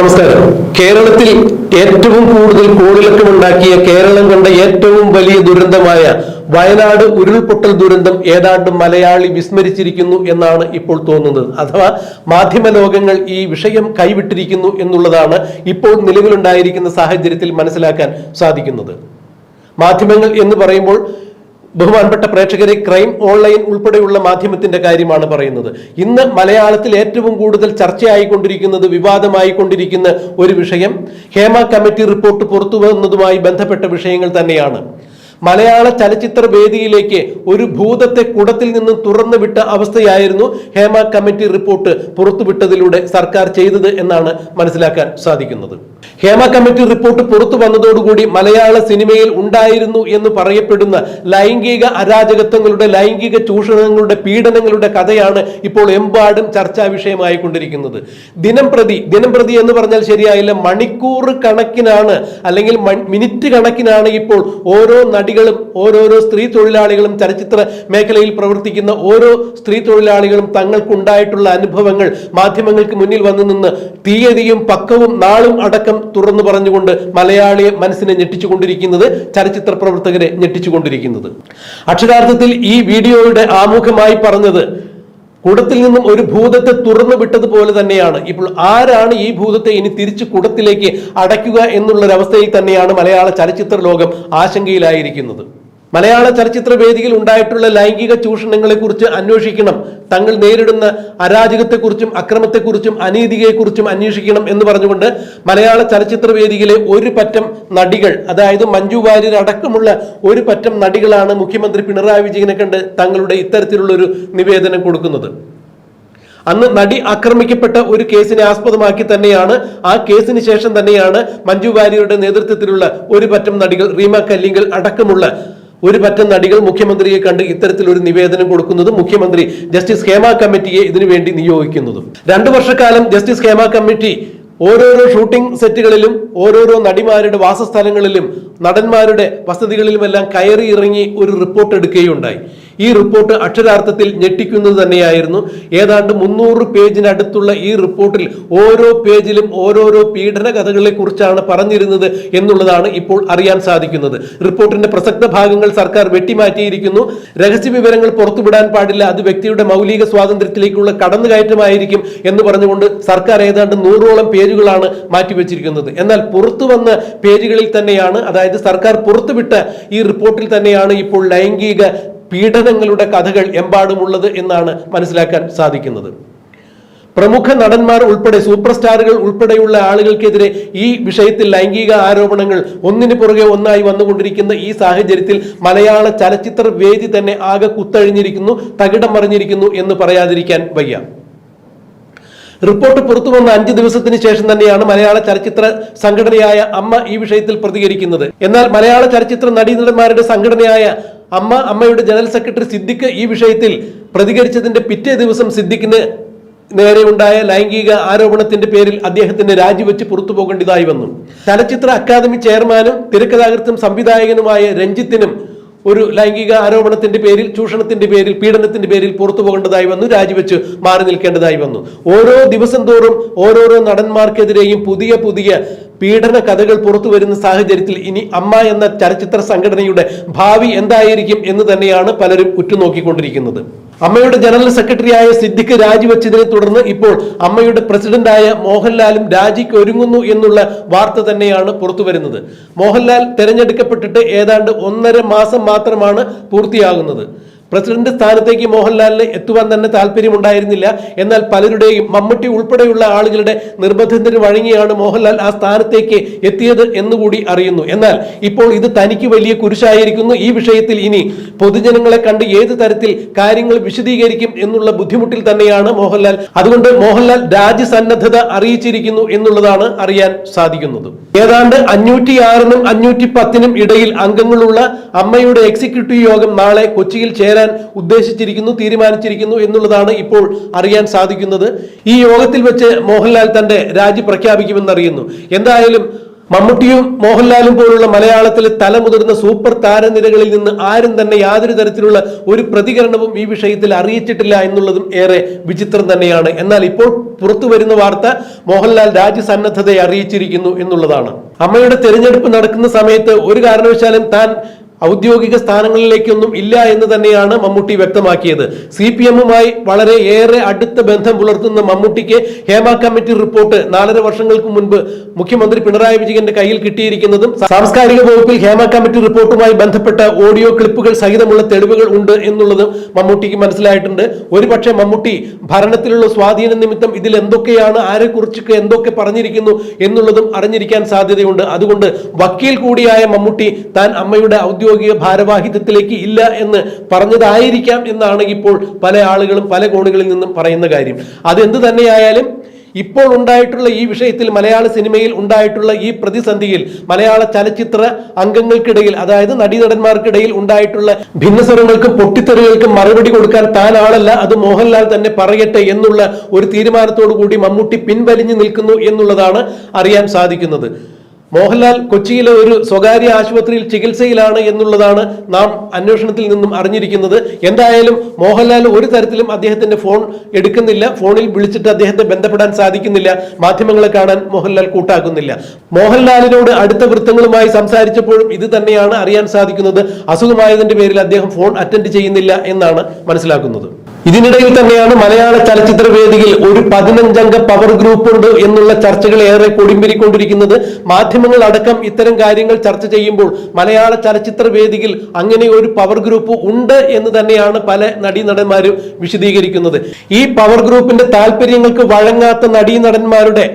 നമസ്കാരം. കേരളത്തിൽ ഏറ്റവും കൂടുതൽ കോളിളക്കമുണ്ടാക്കിയ കേരളം കണ്ട ഏറ്റവും വലിയ ദുരന്തമായ വയനാട് ഉരുൾപൊട്ടൽ ദുരന്തം ഏതാണ്ട് മലയാളി വിസ്മരിച്ചിരിക്കുന്നു എന്നാണ് ഇപ്പോൾ തോന്നുന്നത്. അഥവാ മാധ്യമ ലോകങ്ങൾ ഈ വിഷയം കൈവിട്ടിരിക്കുന്നു എന്നുള്ളതാണ് ഇപ്പോൾ നിലവിലുണ്ടായിരിക്കുന്ന സാഹചര്യത്തിൽ മനസ്സിലാക്കാൻ സാധിക്കുന്നത്. മാധ്യമങ്ങൾ എന്ന് പറയുമ്പോൾ ബഹുമാനപ്പെട്ട പ്രേക്ഷകരെ ക്രൈം ഓൺലൈൻ ഉൾപ്പെടെയുള്ള മാധ്യമത്തിന്റെ കാര്യമാണ് പറയുന്നത്. ഇന്ന് മലയാളത്തിൽ ഏറ്റവും കൂടുതൽ ചർച്ചയായിക്കൊണ്ടിരിക്കുന്നത് വിവാദമായിക്കൊണ്ടിരിക്കുന്ന ഒരു വിഷയം ഹേമ കമ്മിറ്റി റിപ്പോർട്ട് പുറത്തു വന്നതുമായി ബന്ധപ്പെട്ട വിഷയങ്ങൾ തന്നെയാണ്. മലയാള ചലച്ചിത്ര വേദിയിലേക്ക് ഒരു ഭൂതത്തെ കുടത്തിൽ നിന്നും തുറന്നു വിട്ട അവസ്ഥയായിരുന്നു ഹേമ കമ്മിറ്റി റിപ്പോർട്ട് പുറത്തുവിട്ടതിലൂടെ സർക്കാർ ചെയ്തത് എന്നാണ് മനസ്സിലാക്കാൻ സാധിക്കുന്നത്. ഹേമ കമ്മിറ്റി റിപ്പോർട്ട് പുറത്തു വന്നതോടുകൂടി മലയാള സിനിമയിൽ ഉണ്ടായിരുന്നു എന്ന് പറയപ്പെടുന്ന ലൈംഗിക അരാജകത്വങ്ങളുടെ ലൈംഗിക ചൂഷണങ്ങളുടെ പീഡനങ്ങളുടെ കഥയാണ് ഇപ്പോൾ എമ്പാടും ചർച്ചാ വിഷയമായി കൊണ്ടിരിക്കുന്നത് ദിനം പ്രതി ദിനം പ്രതി എന്ന് പറഞ്ഞാൽ ശരിയായില്ല മണിക്കൂർ കണക്കിനാണ് അല്ലെങ്കിൽ മിനിറ്റ് കണക്കിനാണ് ഇപ്പോൾ ഓരോ നടികളും ഓരോരോ സ്ത്രീ തൊഴിലാളികളും ചലച്ചിത്ര മേഖലയിൽ പ്രവർത്തിക്കുന്ന ഓരോ സ്ത്രീ തൊഴിലാളികളും തങ്ങൾക്കുണ്ടായിട്ടുള്ള അനുഭവങ്ങൾ മാധ്യമങ്ങൾക്ക് മുന്നിൽ വന്നു നിന്ന് തീയതിയും പക്കവും നാളും അടക്കം തുറന്നു പറഞ്ഞുകൊണ്ട് മലയാളിയെ മനസ്സിനെ ഞെട്ടിച്ചുകൊണ്ടിരിക്കുന്നത് ചലച്ചിത്ര പ്രവർത്തകരെ ഞെട്ടിച്ചുകൊണ്ടിരിക്കുന്നത്. അക്ഷരാർത്ഥത്തിൽ ഈ വീഡിയോയുടെ ആമുഖമായി പറഞ്ഞത് കുടത്തിൽ നിന്നും ഒരു ഭൂതത്തെ തുറന്നു വിട്ടതുപോലെ തന്നെയാണ്. ഇപ്പോൾ ആരാണ് ഈ ഭൂതത്തെ ഇനി തിരിച്ച് കുടത്തിലേക്ക് അടയ്ക്കുക എന്നുള്ളൊരവസ്ഥയിൽ തന്നെയാണ് മലയാള ചലച്ചിത്ര ലോകം ആശങ്കയിലായിരിക്കുന്നത്. മലയാള ചലച്ചിത്ര വേദിയിൽ ഉണ്ടായിട്ടുള്ള ലൈംഗിക ചൂഷണങ്ങളെ കുറിച്ച് അന്വേഷിക്കണം. തങ്ങൾ നേരിടുന്ന അരാജകത്തെക്കുറിച്ചും അക്രമത്തെക്കുറിച്ചും അനീതിയെക്കുറിച്ചും അന്വേഷിക്കണം എന്ന് പറഞ്ഞുകൊണ്ട് മലയാള ചലച്ചിത്ര വേദിയിലെ ഒരു പറ്റം നടികൾ അതായത് മഞ്ജു വാര്യർ അടക്കമുള്ള ഒരു പറ്റം നടികളാണ് മുഖ്യമന്ത്രി പിണറായി വിജയനെ കണ്ട് തങ്ങളുടെ ഇത്തരത്തിലുള്ള ഒരു നിവേദനം കൊടുക്കുന്നത്. അന്ന് നടി ആക്രമിക്കപ്പെട്ട ഒരു കേസിനെ ആസ്പദമാക്കി തന്നെയാണ് ആ കേസിന് ശേഷം തന്നെയാണ് മഞ്ജു വാര്യരുടെ നേതൃത്വത്തിലുള്ള ഒരു പറ്റം നടികൾ റീമ കല്ലിങ്കൽ അടക്കമുള്ള ഒരു പറ്റം നടികൾ മുഖ്യമന്ത്രിയെ കണ്ട് ഇത്തരത്തിൽ ഒരു നിവേദനം കൊടുക്കുന്നതും മുഖ്യമന്ത്രി ജസ്റ്റിസ് ഹേമ കമ്മിറ്റിയെ ഇതിനു വേണ്ടി നിയോഗിക്കുന്നതും. രണ്ടു വർഷക്കാലം ജസ്റ്റിസ് ഹേമ കമ്മിറ്റി ഓരോരോ ഷൂട്ടിംഗ് സെറ്റുകളിലും ഓരോരോ നടിമാരുടെ വാസസ്ഥലങ്ങളിലും നടന്മാരുടെ വസതികളിലുമെല്ലാം കയറി ഇറങ്ങി ഒരു റിപ്പോർട്ട് എടുക്കുകയുണ്ടായി. ഈ റിപ്പോർട്ട് അക്ഷരാർത്ഥത്തിൽ ഞെട്ടിക്കുന്നത് തന്നെയായിരുന്നു. ഏതാണ്ട് മുന്നൂറ് പേജിനടുത്തുള്ള ഈ റിപ്പോർട്ടിൽ ഓരോ പേജിലും ഓരോരോ പീഡന കഥകളെ കുറിച്ചാണ് പറഞ്ഞിരുന്നത് എന്നുള്ളതാണ് ഇപ്പോൾ അറിയാൻ സാധിക്കുന്നത്. റിപ്പോർട്ടിന്റെ പ്രസക്ത ഭാഗങ്ങൾ സർക്കാർ വെട്ടിമാറ്റിയിരിക്കുന്നു. രഹസ്യ വിവരങ്ങൾ പുറത്തുവിടാൻ പാടില്ല. അത് വ്യക്തിയുടെ മൗലിക സ്വാതന്ത്ര്യത്തിലേക്കുള്ള കടന്നുകയറ്റമായിരിക്കും എന്ന് പറഞ്ഞുകൊണ്ട് സർക്കാർ ഏതാണ്ട് നൂറോളം പേജുകളാണ് മാറ്റിവെച്ചിരിക്കുന്നത്. എന്നാൽ പുറത്തു വന്ന പേജുകളിൽ തന്നെയാണ് അതായത് സർക്കാർ പുറത്തുവിട്ട ഈ റിപ്പോർട്ടിൽ തന്നെയാണ് ഇപ്പോൾ ലൈംഗിക പീഡനങ്ങളുടെ കഥകൾ എമ്പാടുമുള്ളത് എന്നാണ് മനസ്സിലാക്കാൻ സാധിക്കുന്നത്. പ്രമുഖ നടന്മാർ ഉൾപ്പെടെ സൂപ്പർ സ്റ്റാറുകൾ ഉൾപ്പെടെയുള്ള ആളുകൾക്കെതിരെ ഈ വിഷയത്തിൽ ലൈംഗിക ആരോപണങ്ങൾ ഒന്നിനു പുറകെ ഒന്നായി വന്നുകൊണ്ടിരിക്കുന്ന ഈ സാഹചര്യത്തിൽ മലയാള ചലച്ചിത്ര വേദി തന്നെ ആകെ കുത്തഴിഞ്ഞിരിക്കുന്നു തകിടം മറിഞ്ഞിരിക്കുന്നു എന്ന് പറയാതിരിക്കാൻ വയ്യ. റിപ്പോർട്ട് പുറത്തു വന്ന അഞ്ച് ദിവസത്തിന് ശേഷം തന്നെയാണ് മലയാള ചലച്ചിത്ര സംഘടനയായ അമ്മ ഈ വിഷയത്തിൽ പ്രതികരിക്കുന്നത്. എന്നാൽ മലയാള ചലച്ചിത്ര നടീനടന്മാരുടെ സംഘടനയായ അമ്മ അമ്മയുടെ ജനറൽ സെക്രട്ടറി സിദ്ദിഖ് ഈ വിഷയത്തിൽ പ്രതികരിച്ചതിന്റെ പിറ്റേ ദിവസം സിദ്ദിഖിന് നേരെ ഉണ്ടായ ലൈംഗിക ആരോപണത്തിന്റെ പേരിൽ അദ്ദേഹത്തിന് രാജിവെച്ച് പുറത്തു പോകേണ്ടതായി വന്നു. ചലച്ചിത്ര അക്കാദമി ചെയർമാനും തിരക്കഥാകൃത്തും സംവിധായകനുമായ രഞ്ജിത്തിനും ഒരു ലൈംഗിക ആരോപണത്തിന്റെ പേരിൽ ചൂഷണത്തിന്റെ പേരിൽ പീഡനത്തിന്റെ പേരിൽ പുറത്തു പോകേണ്ടതായി വന്നു രാജിവെച്ച് മാറി നിൽക്കേണ്ടതായി വന്നു. ഓരോ ദിവസം തോറും ഓരോരോ നടന്മാർക്കെതിരെയും പുതിയ പുതിയ പീഡന കഥകൾ പുറത്തു വരുന്ന സാഹചര്യത്തിൽ ഇനി അമ്മ എന്ന ചലച്ചിത്ര സംഘടനയുടെ ഭാവി എന്തായിരിക്കും എന്ന് തന്നെയാണ് പലരും ഉറ്റുനോക്കിക്കൊണ്ടിരിക്കുന്നത്. അമ്മയുടെ ജനറൽ സെക്രട്ടറിയായ സിദ്ദിഖ് രാജിവെച്ചതിനെ തുടർന്ന് ഇപ്പോൾ അമ്മയുടെ പ്രസിഡന്റായ മോഹൻലാലും രാജിക്ക് ഒരുങ്ങുന്നു എന്നുള്ള വാർത്ത തന്നെയാണ് പുറത്തു വരുന്നത്. മോഹൻലാൽ തെരഞ്ഞെടുക്കപ്പെട്ടിട്ട് ഏതാണ്ട് ഒന്നര മാസം മാത്രമാണ് പൂർത്തിയാകുന്നത്. പ്രസിഡന്റ് സ്ഥാനത്തേക്ക് മോഹൻലാലിന് എത്തുവാൻ തന്നെ താല്പര്യമുണ്ടായിരുന്നില്ല. എന്നാൽ പലരുടെയും മമ്മൂട്ടി ഉൾപ്പെടെയുള്ള ആളുകളുടെ നിർബന്ധത്തിന് വഴങ്ങിയാണ് മോഹൻലാൽ ആ സ്ഥാനത്തേക്ക് എത്തിയത് എന്നുകൂടി അറിയുന്നു. എന്നാൽ ഇപ്പോൾ ഇത് തനിക്ക് വലിയ കുരിശായിരിക്കുന്നു. ഈ വിഷയത്തിൽ ഇനി പൊതുജനങ്ങളെ കണ്ട് ഏത് തരത്തിൽ കാര്യങ്ങൾ വിശദീകരിക്കും എന്നുള്ള ബുദ്ധിമുട്ടിൽ തന്നെയാണ് മോഹൻലാൽ. അതുകൊണ്ട് മോഹൻലാൽ രാജ്യസന്നദ്ധത അറിയിച്ചിരിക്കുന്നു എന്നുള്ളതാണ് അറിയാൻ സാധിക്കുന്നത്. ഏതാണ്ട് അഞ്ഞൂറ്റി ആറിനും അഞ്ഞൂറ്റി പത്തിനും ഇടയിൽ അംഗങ്ങളുള്ള അമ്മയുടെ എക്സിക്യൂട്ടീവ് യോഗം നാളെ കൊച്ചിയിൽ ചേരാൻ ഉദ്ദേശിച്ചിരിക്കുന്നു തീരുമാനിച്ചിരിക്കുന്നു എന്നുള്ളതാണ് ഇപ്പോൾ അറിയാൻ സാധിക്കുന്നത്. ഈ യോഗത്തിൽ വെച്ച് മോഹൻലാൽ തന്റെ രാജി പ്രഖ്യാപിക്കുമെന്നറിയുന്നു. എന്തായാലും മമ്മൂട്ടിയും മോഹൻലാലും പോലുള്ള മലയാളത്തിലെ തലമുതിർന്ന സൂപ്പർ താരനിരകളിൽ നിന്ന് ആരും തന്നെ യാതൊരു തരത്തിലുള്ള ഒരു പ്രതികരണവും ഈ വിഷയത്തിൽ അറിയിച്ചിട്ടില്ല എന്നുള്ളതും ഏറെ വിചിത്രം തന്നെയാണ്. എന്നാൽ ഇപ്പോൾ പുറത്തു വരുന്ന വാർത്ത മോഹൻലാൽ രാജ്യസന്നദ്ധതയെ അറിയിച്ചിരിക്കുന്നു എന്നുള്ളതാണ്. അമ്മയുടെ തെരഞ്ഞെടുപ്പ് നടക്കുന്ന സമയത്ത് ഒരു കാരണവശാലും താൻ ഔദ്യോഗിക സ്ഥാനങ്ങളിലേക്കൊന്നും ഇല്ല എന്ന് തന്നെയാണ് മമ്മൂട്ടി വ്യക്തമാക്കിയത്. സി പി എമ്മുമായി വളരെ ഏറെ അടുത്ത ബന്ധം പുലർത്തുന്ന മമ്മൂട്ടിക്ക് ഹേമ കമ്മിറ്റി റിപ്പോർട്ട് നാലര വർഷങ്ങൾക്ക് മുൻപ് മുഖ്യമന്ത്രി പിണറായി വിജയന്റെ കയ്യിൽ കിട്ടിയിരിക്കുന്നതും സാംസ്കാരിക വകുപ്പിൽ ഹേമ കമ്മിറ്റി റിപ്പോർട്ടുമായി ബന്ധപ്പെട്ട ഓഡിയോ ക്ലിപ്പുകൾ സഹിതമുള്ള തെളിവുകൾ ഉണ്ട് എന്നുള്ളതും മമ്മൂട്ടിക്ക് മനസ്സിലായിട്ടുണ്ട്. ഒരുപക്ഷെ മമ്മൂട്ടി ഭരണത്തിലുള്ള സ്വാധീന നിമിത്തം ഇതിൽ എന്തൊക്കെയാണ് ആരെക്കുറിച്ചൊക്കെ എന്തൊക്കെ പറഞ്ഞിരിക്കുന്നു എന്നുള്ളതും അറിഞ്ഞിരിക്കാൻ സാധ്യതയുണ്ട്. അതുകൊണ്ട് വക്കീൽ കൂടിയായ മമ്മൂട്ടി താൻ അമ്മയുടെ ഔദ്യോഗിക ഭാരവാഹിത്വത്തിലേക്ക് ഇല്ല എന്ന് പറഞ്ഞതായിരിക്കാം എന്നാണ് ഇപ്പോൾ പല ആളുകളും പല കോണുകളിൽ നിന്നും പറയുന്ന കാര്യം. അതെന്ത് തന്നെയായാലും ഇപ്പോൾ ഉണ്ടായിട്ടുള്ള ഈ വിഷയത്തിൽ മലയാള സിനിമയിൽ ഉണ്ടായിട്ടുള്ള ഈ പ്രതിസന്ധിയിൽ മലയാള ചലച്ചിത്ര അംഗങ്ങൾക്കിടയിൽ അതായത് നടീനടന്മാർക്കിടയിൽ ഉണ്ടായിട്ടുള്ള ഭിന്നസ്വരങ്ങൾക്കും പൊട്ടിത്തെറികൾക്കും മറുപടി കൊടുക്കാൻ താൻ ആളല്ല അത് മോഹൻലാൽ തന്നെ പറയട്ടെ എന്നുള്ള ഒരു തീരുമാനത്തോടു കൂടി മമ്മൂട്ടി പിൻവലിഞ്ഞു നിൽക്കുന്നു എന്നുള്ളതാണ് അറിയാൻ സാധിക്കുന്നത്. മോഹൻലാൽ കൊച്ചിയിലെ ഒരു സ്വകാര്യ ആശുപത്രിയിൽ ചികിത്സയിലാണ് എന്നുള്ളതാണ് നാം അന്വേഷണത്തിൽ നിന്നും അറിഞ്ഞിരിക്കുന്നത്. എന്തായാലും മോഹൻലാൽ ഒരു തരത്തിലും അദ്ദേഹത്തിന്റെ ഫോൺ എടുക്കുന്നില്ല. ഫോണിൽ വിളിച്ചിട്ട് അദ്ദേഹത്തെ ബന്ധപ്പെടാൻ സാധിക്കുന്നില്ല. മാധ്യമങ്ങളെ കാണാൻ മോഹൻലാൽ കൂട്ടാക്കുന്നില്ല. മോഹൻലാലിനോട് അടുത്ത വൃത്തങ്ങളുമായി സംസാരിച്ചപ്പോഴും ഇത് തന്നെയാണ് അറിയാൻ സാധിക്കുന്നത്. അസുഖമായതിന്റെ പേരിൽ അദ്ദേഹം ഫോൺ അറ്റൻഡ് ചെയ്യുന്നില്ല എന്നാണ് മനസ്സിലാക്കുന്നത്. ഇതിനിടയിൽ തന്നെയാണ് മലയാള ചലച്ചിത്ര വേദിയിൽ ഒരു പതിനഞ്ചംഗ പവർ ഗ്രൂപ്പ് ഉണ്ട് എന്നുള്ള ചർച്ചകൾ ഏറെ കൊടിമ്പിരിക്കൊണ്ടിരിക്കുന്നത്. മാധ്യമങ്ങൾ അടക്കം ഇത്തരം കാര്യങ്ങൾ ചർച്ച ചെയ്യുമ്പോൾ മലയാള ചലച്ചിത്ര വേദിയിൽ അങ്ങനെ ഒരു പവർ ഗ്രൂപ്പ് ഉണ്ട് എന്ന് തന്നെയാണ് പല നടീനടന്മാരും വിശദീകരിക്കുന്നത്. ഈ പവർ ഗ്രൂപ്പിന്റെ താല്പര്യങ്ങൾക്ക് വഴങ്ങാത്ത നടീനടന്മാരുടെ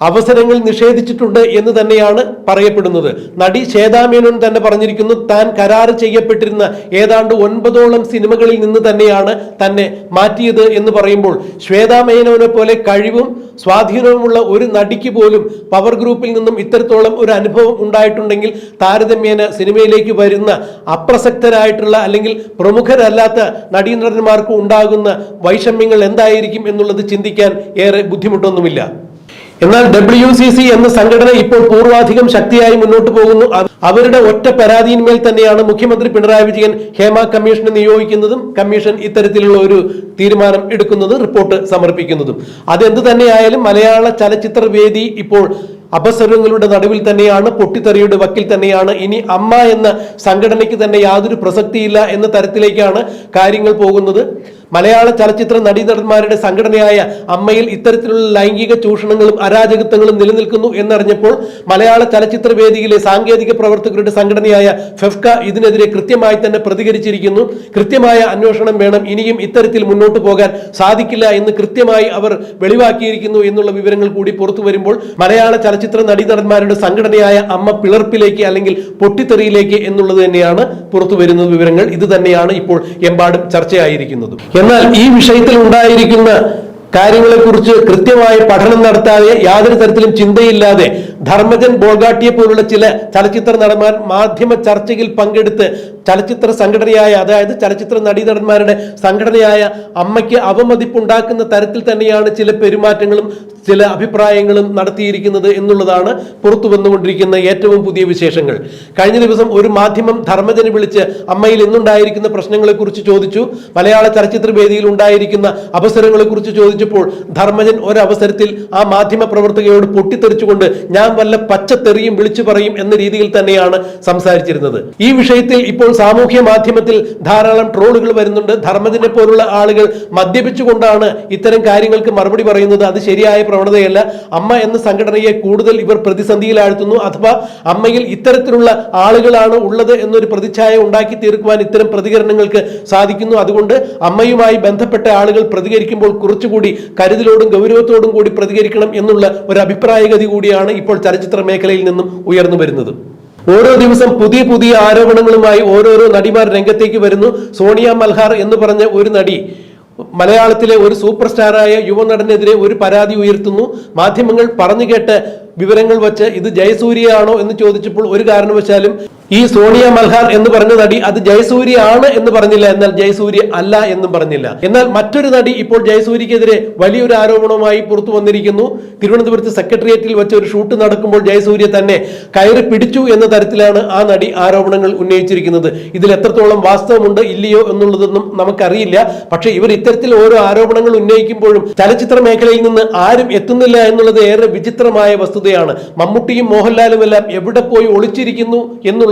അവസരങ്ങൾ നിഷേധിച്ചിട്ടുണ്ട് എന്ന് തന്നെയാണ് പറയപ്പെടുന്നത്. നടി ശ്വേതാമേനോൻ തന്നെ പറഞ്ഞിരിക്കുന്നു താൻ കരാർ ചെയ്യപ്പെട്ടിരുന്ന ഏതാണ്ട് ഒൻപതോളം സിനിമകളിൽ നിന്ന് തന്നെയാണ് തന്നെ മാറ്റിയത് എന്ന് പറയുമ്പോൾ ശ്വേതാമേനോനെ പോലെ കഴിവും സ്വാധീനവുമുള്ള ഒരു നടിക്ക് പോലും പവർ ഗ്രൂപ്പിൽ നിന്നും ഇത്തരത്തോളം ഒരു അനുഭവം ഉണ്ടായിട്ടുണ്ടെങ്കിൽ താരതമ്യേന സിനിമയിലേക്ക് വരുന്ന അപ്രസക്തരായിട്ടുള്ള അല്ലെങ്കിൽ പ്രമുഖരല്ലാത്ത നടീനടന്മാർക്ക് ഉണ്ടാകുന്ന വൈഷമ്യങ്ങൾ എന്തായിരിക്കും എന്നുള്ളത് ചിന്തിക്കാൻ ഏറെ ബുദ്ധിമുട്ടൊന്നുമില്ല. എന്നാൽ ഡബ്ല്യു സി സി എന്ന സംഘടന ഇപ്പോൾ പൂർവാധികം ശക്തിയായി മുന്നോട്ട് പോകുന്നു. അവരുടെ ഒറ്റ പരാതിയിന്മേൽ തന്നെയാണ് മുഖ്യമന്ത്രി പിണറായി വിജയൻ ഹേമ കമ്മീഷനെ നിയോഗിക്കുന്നതും കമ്മീഷൻ ഇത്തരത്തിലുള്ള ഒരു തീരുമാനം എടുക്കുന്നത് റിപ്പോർട്ട് സമർപ്പിക്കുന്നതും. അതെന്ത് തന്നെയായാലും മലയാള ചലച്ചിത്ര വേദി ഇപ്പോൾ അപസരങ്ങളുടെ നടുവിൽ തന്നെയാണ് പൊട്ടിത്തെറിയുടെ വക്കിൽ തന്നെയാണ്. ഇനി അമ്മ എന്ന സംഘടനയ്ക്ക് തന്നെ യാതൊരു പ്രസക്തിയില്ല എന്ന തരത്തിലേക്കാണ് കാര്യങ്ങൾ പോകുന്നത്. മലയാള ചലച്ചിത്ര നടീനടന്മാരുടെ സംഘടനയായ അമ്മയിൽ ഇത്തരത്തിലുള്ള ലൈംഗിക ചൂഷണങ്ങളും അരാജകത്വങ്ങളും നിലനിൽക്കുന്നു എന്നറിഞ്ഞപ്പോൾ മലയാള ചലച്ചിത്ര വേദിയിലെ സാങ്കേതിക പ്രവർത്തകരുടെ സംഘടനയായ ഫെഫ്ക ഇതിനെതിരെ കൃത്യമായി തന്നെ പ്രതികരിച്ചിരിക്കുന്നു. കൃത്യമായ അന്വേഷണം വേണം. ഇനിയും ഇത്തരത്തിൽ മുന്നോട്ട് പോകാൻ സാധിക്കില്ല എന്ന് കൃത്യമായി അവർ വെളിവാക്കിയിരിക്കുന്നു എന്നുള്ള വിവരങ്ങൾ കൂടി പുറത്തു വരുമ്പോൾ മലയാള ചലച്ചിത്ര നടീനടന്മാരുടെ സംഘടനയായ അമ്മ പിളർപ്പിലേക്ക് അല്ലെങ്കിൽ പൊട്ടിത്തെറിയിലേക്ക് എന്നുള്ളത് തന്നെയാണ് പുറത്തു വരുന്ന വിവരങ്ങൾ. ഇത് തന്നെയാണ് ഇപ്പോൾ എമ്പാടും ചർച്ചയായിരിക്കുന്നത്. എന്നാൽ ഈ വിഷയത്തിൽ ഉണ്ടായിരിക്കുന്ന കാര്യങ്ങളെക്കുറിച്ച് കൃത്യമായ പഠനം നടത്താതെ യാതൊരു തരത്തിലും ചിന്തയില്ലാതെ ധർമ്മജൻ ബോൾഗാട്ടിയെ പോലുള്ള ചില ചലച്ചിത്ര നടന്മാർ മാധ്യമ ചർച്ചയിൽ പങ്കെടുത്ത് ചലച്ചിത്ര സംഘടനയായ അതായത് ചലച്ചിത്ര നടീനടന്മാരുടെ സംഘടനയായ അമ്മയ്ക്ക് അവമതിപ്പുണ്ടാക്കുന്ന തരത്തിൽ തന്നെയാണ് ചില പെരുമാറ്റങ്ങളും ചില അഭിപ്രായങ്ങളും നടത്തിയിരിക്കുന്നത് എന്നുള്ളതാണ് പുറത്തു വന്നുകൊണ്ടിരിക്കുന്ന ഏറ്റവും പുതിയ വിശേഷങ്ങൾ. കഴിഞ്ഞ ദിവസം ഒരു മാധ്യമം ധർമ്മജനെ വിളിച്ച് അമ്മയിൽ ഇന്നുണ്ടായിരിക്കുന്ന പ്രശ്നങ്ങളെക്കുറിച്ച് ചോദിച്ചു. മലയാള ചലച്ചിത്ര വേദിയിൽ ഉണ്ടായിരിക്കുന്ന അവസരങ്ങളെക്കുറിച്ച് ചോദിച്ചപ്പോൾ ധർമ്മജൻ ഒരവസരത്തിൽ ആ മാധ്യമ പ്രവർത്തകയോട് പൊട്ടിത്തെറിച്ചുകൊണ്ട് ഞാൻ വല്ല പച്ചത്തെറിയും വിളിച്ചു പറയും എന്ന രീതിയിൽ തന്നെയാണ് സംസാരിച്ചിരുന്നത്. ഈ വിഷയത്തിൽ ഇപ്പോൾ സാമൂഹ്യ മാധ്യമത്തിൽ ധാരാളം ട്രോളുകൾ വരുന്നുണ്ട്. ധർമ്മദിനെ പോലുള്ള ആളുകൾ മദ്യപിച്ചുകൊണ്ടാണ് ഇത്തരം കാര്യങ്ങൾക്ക് മറുപടി പറയുന്നത്. അത് ശരിയായ പ്രവണതയല്ല. അമ്മ എന്ന സംഘടനയെ കൂടുതൽ ഇവർ പ്രതിസന്ധിയിലാഴ്ത്തുന്നു അഥവാ അമ്മയിൽ ഇത്തരത്തിലുള്ള ആളുകളാണ് ഉള്ളത് എന്നൊരു പ്രതിച്ഛായ ഉണ്ടാക്കി തീർക്കുവാൻ ഇത്തരം പ്രതികരണങ്ങൾക്ക് സാധിക്കുന്നു. അതുകൊണ്ട് അമ്മയുമായി ബന്ധപ്പെട്ട ആളുകൾ പ്രതികരിക്കുമ്പോൾ കുറച്ചുകൂടി കരുതലോടും ഗൗരവത്തോടും കൂടി പ്രതികരിക്കണം എന്നുള്ള ഒരു അഭിപ്രായഗതി കൂടിയാണ് ഇപ്പോൾ ചലച്ചിത്ര മേഖലയിൽ നിന്നും ഉയർന്നു വരുന്നത്. ഓരോ ദിവസം പുതിയ പുതിയ ആരോപണങ്ങളുമായി ഓരോരോ നടിമാർ രംഗത്തേക്ക് വരുന്നു. സോണിയ മൽഹാർ എന്ന് പറഞ്ഞ ഒരു നടി മലയാളത്തിലെ ഒരു സൂപ്പർ സ്റ്റാറായ യുവനടനെതിരെ ഒരു പരാതി ഉയർത്തുന്നു. മാധ്യമങ്ങൾ പറഞ്ഞു കേട്ട് വിവരങ്ങൾ വച്ച് ഇത് ജയസൂര്യയാണോ എന്ന് ചോദിച്ചപ്പോൾ ഒരു കാരണവശാലും ഈ സോണിയ മൽഹാർ എന്ന് പറഞ്ഞ നടി അത് ജയസൂര്യ ആണ് എന്ന് പറഞ്ഞില്ല. എന്നാൽ ജയസൂര്യ അല്ല എന്നും പറഞ്ഞില്ല. എന്നാൽ മറ്റൊരു നടി ഇപ്പോൾ ജയസൂര്യക്കെതിരെ വലിയൊരു ആരോപണവുമായി പുറത്തു വന്നിരിക്കുന്നു. തിരുവനന്തപുരത്ത് സെക്രട്ടേറിയറ്റിൽ വെച്ച് ഒരു ഷൂട്ട് നടക്കുമ്പോൾ ജയസൂര്യ തന്നെ കയറി പിടിച്ചു എന്ന തരത്തിലാണ് ആ നടി ആരോപണങ്ങൾ ഉന്നയിച്ചിരിക്കുന്നത്. ഇതിൽ എത്രത്തോളം വാസ്തവമുണ്ട് ഇല്ലയോ എന്നുള്ളതൊന്നും നമുക്കറിയില്ല. പക്ഷേ ഇവർ ഇത്തരത്തിൽ ഓരോ ആരോപണങ്ങൾ ഉന്നയിക്കുമ്പോഴും ചലച്ചിത്ര മേഖലയിൽ നിന്ന് ആരും എത്തുന്നില്ല എന്നുള്ളത് ഏറെ വിചിത്രമായ വസ്തുതയാണ്. മമ്മൂട്ടിയും മോഹൻലാലും എല്ലാം എവിടെ പോയി ഒളിച്ചിരിക്കുന്നു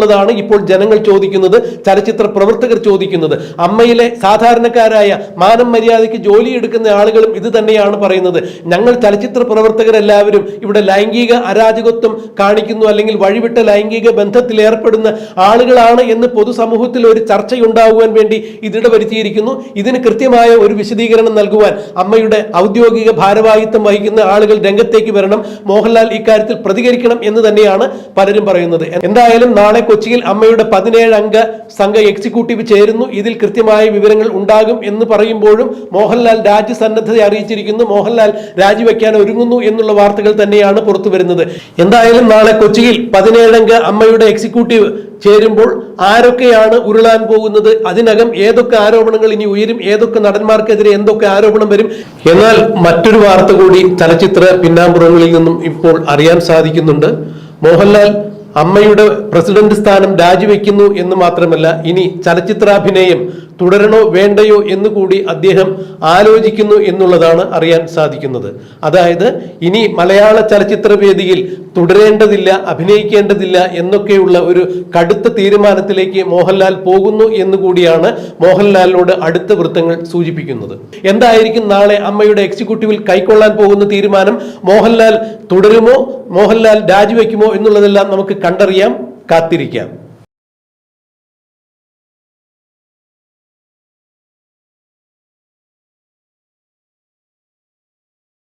എന്നുള്ളതാണ് ഇപ്പോൾ ജനങ്ങൾ ചോദിക്കുന്നത് ചലച്ചിത്ര പ്രവർത്തകർ ചോദിക്കുന്നത്. അമ്മയിലെ സാധാരണക്കാരായ മാനം മര്യാദയ്ക്ക് ജോലി എടുക്കുന്ന ആളുകളും ഇത് തന്നെയാണ് പറയുന്നത്. ഞങ്ങൾ ചലച്ചിത്ര പ്രവർത്തകരെല്ലാവരും ഇവിടെ ലൈംഗിക അരാജകത്വം കാണിക്കുന്നു അല്ലെങ്കിൽ വഴിവിട്ട ലൈംഗിക ബന്ധത്തിൽ ഏർപ്പെടുന്ന ആളുകളാണ് എന്ന് പൊതുസമൂഹത്തിൽ ഒരു ചർച്ചയുണ്ടാകുവാൻ വേണ്ടി ഇതിട വരുത്തിയിരിക്കുന്നു ഇതിന് കൃത്യമായ ഒരു വിശദീകരണം നൽകുവാൻ അമ്മയുടെ ഔദ്യോഗിക ഭാരവാഹിത്വം വഹിക്കുന്ന ആളുകൾ രംഗത്തേക്ക് വരണം. മോഹൻലാൽ ഇക്കാര്യത്തിൽ പ്രതികരിക്കണം എന്ന് തന്നെയാണ് പലരും പറയുന്നത്. എന്തായാലും നാളെ കൊച്ചിയിൽ അമ്മയുടെ പതിനേഴ് അംഗ സംഘ എക്സിക്യൂട്ടീവ് ചേരുന്നു. ഇതിൽ കൃത്യമായ വിവരങ്ങൾ ഉണ്ടാകും എന്ന് പറയുമ്പോഴും മോഹൻലാൽ രാജ്യസന്നദ്ധത അറിയിച്ചിരിക്കുന്നു. മോഹൻലാൽ രാജിവെക്കാൻ ഒരുങ്ങുന്നു എന്നുള്ള വാർത്തകൾ തന്നെയാണ് പുറത്തു വരുന്നത്. എന്തായാലും നാളെ കൊച്ചിയിൽ പതിനേഴംഗ അമ്മയുടെ എക്സിക്യൂട്ടീവ് ചേരുമ്പോൾ ആരൊക്കെയാണ് ഉരുളാൻ പോകുന്നത്? അതിനകം ഏതൊക്കെ ആരോപണങ്ങൾ ഇനി ഉയരും? ഏതൊക്കെ നടന്മാർക്കെതിരെ എന്തൊക്കെ ആരോപണം വരും? എന്നാൽ മറ്റൊരു വാർത്ത കൂടി ചലച്ചിത്ര പിന്നാമ്പുറങ്ങളിൽ നിന്നും ഇപ്പോൾ അറിയാൻ സാധിക്കുന്നുണ്ട്. മോഹൻലാൽ അമ്മയുടെ പ്രസിഡന്റ് സ്ഥാനം രാജിവെക്കുന്നു എന്ന് മാത്രമല്ല ഇനി ചലച്ചിത്രാഭിനയം തുടരണോ വേണ്ടയോ എന്ന് കൂടി അദ്ദേഹം ആലോചിക്കുന്നു എന്നുള്ളതാണ് അറിയാൻ സാധിക്കുന്നത്. അതായത് ഇനി മലയാള ചലച്ചിത്ര വേദിയിൽ തുടരേണ്ടതില്ല അഭിനയിക്കേണ്ടതില്ല എന്നൊക്കെയുള്ള ഒരു കടുത്ത തീരുമാനത്തിലേക്ക് മോഹൻലാൽ പോകുന്നു എന്നുകൂടിയാണ് മോഹൻലാലിനോട് അടുത്ത വൃത്തങ്ങൾ സൂചിപ്പിക്കുന്നത്. എന്തായിരിക്കും നാളെ അമ്മയുടെ എക്സിക്യൂട്ടീവിൽ കൈക്കൊള്ളാൻ പോകുന്ന തീരുമാനം? മോഹൻലാൽ തുടരുമോ? മോഹൻലാൽ രാജിവെക്കുമോ എന്നുള്ളതെല്ലാം നമുക്ക് കണ്ടറിയാം കാത്തിരിക്കാം.